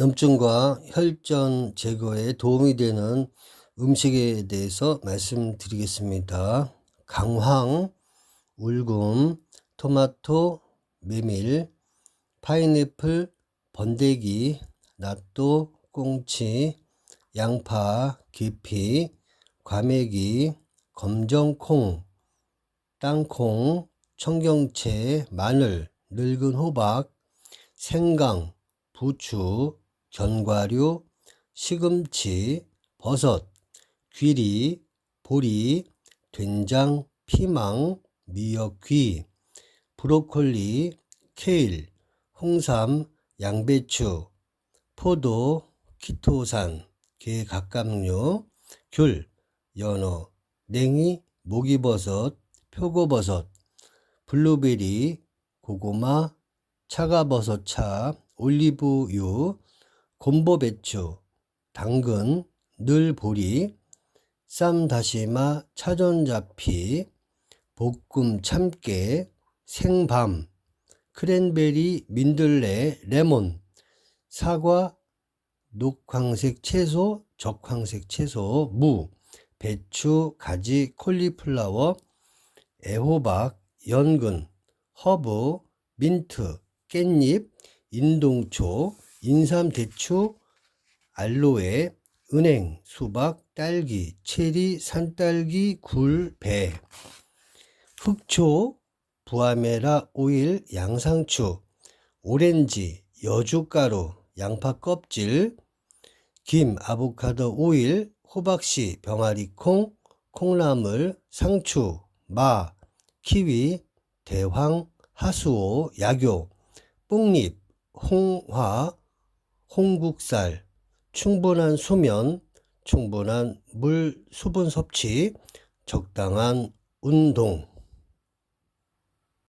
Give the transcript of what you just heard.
염증과 혈전 제거에 도움이 되는 음식에 대해서 말씀드리겠습니다. 강황, 울금, 토마토, 메밀, 파인애플, 번데기, 낫또, 꽁치, 양파, 계피, 과메기, 검정콩, 땅콩, 청경채, 마늘, 늙은 호박, 생강, 부추, 견과류, 시금치, 버섯, 귀리, 보리, 된장, 피망, 미역귀, 브로콜리, 케일, 홍삼, 양배추, 포도, 키토산, 게각각류, 귤, 연어, 냉이, 목이버섯, 표고버섯, 블루베리, 고구마, 차가버섯차, 올리브유, 곰보배추, 당근, 늘보리, 쌈다시마, 차전자피, 볶음 참깨, 생밤, 크랜베리, 민들레, 레몬, 사과, 녹황색 채소, 적황색 채소, 무, 배추, 가지, 콜리플라워, 애호박, 연근, 허브, 민트, 깻잎, 인동초, 인삼, 대추, 알로에, 은행, 수박, 딸기, 체리, 산딸기, 굴, 배, 흑초, 부아메라 오일, 양상추, 오렌지, 여주가루, 양파 껍질, 김, 아보카도 오일, 호박씨, 병아리콩, 콩나물, 상추, 마, 키위, 대황, 하수오, 약교, 뽕잎, 홍화, 홍국살, 충분한 수면, 충분한 물, 수분 섭취, 적당한 운동.